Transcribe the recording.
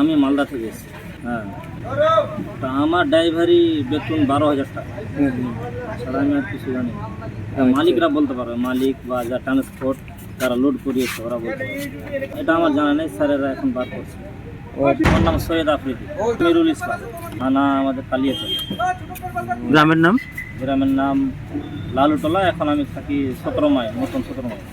আমি মালদা থেকে এসেছি। হ্যাঁ। তা আমার ড্রাইভারি বেতন বারো হাজার টাকা। ছাড়া আমি আর কিছু জানি মালিকরা বলতে পারবে মালিক বা যা ট্রান্সপোর্ট তারা লোড করিয়েছে ওরা বলতে পারবে। এটা আমার জানা নেই স্যারেরা এখন বার করছে। ওর নাম সৈয়দ আফ্রিদি মিরুল ইসলাম। থানা আমাদের কালিয়াচল গ্রামের নাম? গ্রামের নাম লালুটলা এখন আমি থাকি সতেরো মাইল নতুন সতেরো মাইল।